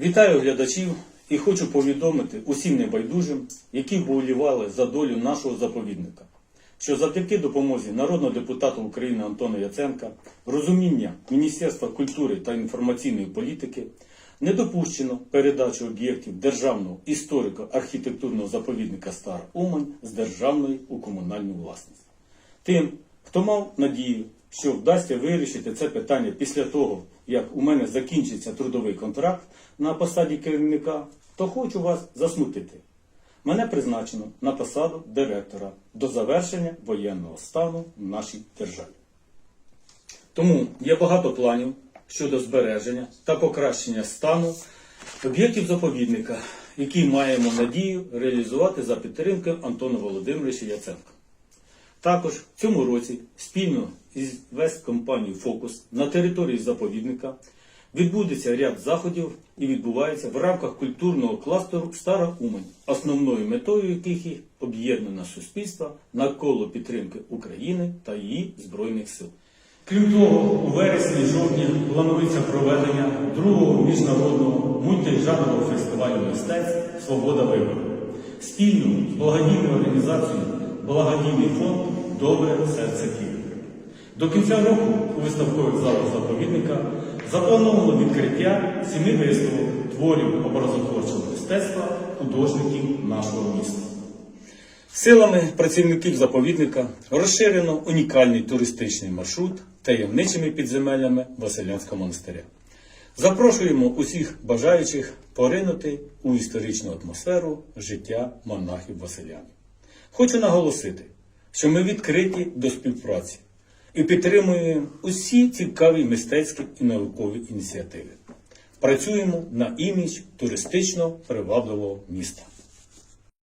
Вітаю глядачів і хочу повідомити усім небайдужим, які вболівали за долю нашого заповідника, що завдяки допомозі народного депутата України Антона Яценка, розуміння Міністерства культури та інформаційної політики не допущено передачу об'єктів державного історико-архітектурного заповідника Стара Умань з державної у комунальну власність. Тим, хто мав надію, що вдасться вирішити це питання після того, як у мене закінчиться трудовий контракт на посаді керівника, то хочу вас засмутити. Мене призначено на посаду директора до завершення воєнного стану в нашій державі. Тому є багато планів щодо збереження та покращення стану об'єктів заповідника, які маємо надію реалізувати за підтримки Антона Володимировича Яценка. Також в цьому році спільно із Весткомпанією Фокус на території заповідника відбудеться ряд заходів і відбувається в рамках культурного кластеру Стара Умань, основною метою яких є об'єднане суспільство навколо підтримки України та її Збройних сил. Крім того, у вересні-жовтні планується проведення другого міжнародного мультижанрового фестивалю мистецтв Свобода вибору спільно з благодійною організацією Благодійний фонд Добре серце Києва. До кінця року у виставкових залах заповідника заплановано відкриття сіми виставок творів образотворчого мистецтва художників нашого міста. Силами працівників заповідника розширено унікальний туристичний маршрут таємничими підземеллями Василянського монастиря. Запрошуємо усіх бажаючих поринути у історичну атмосферу життя монахів Василянів. Хочу наголосити, що ми відкриті до співпраці і підтримуємо усі цікаві мистецькі і наукові ініціативи. Працюємо на імідж туристично привабливого міста.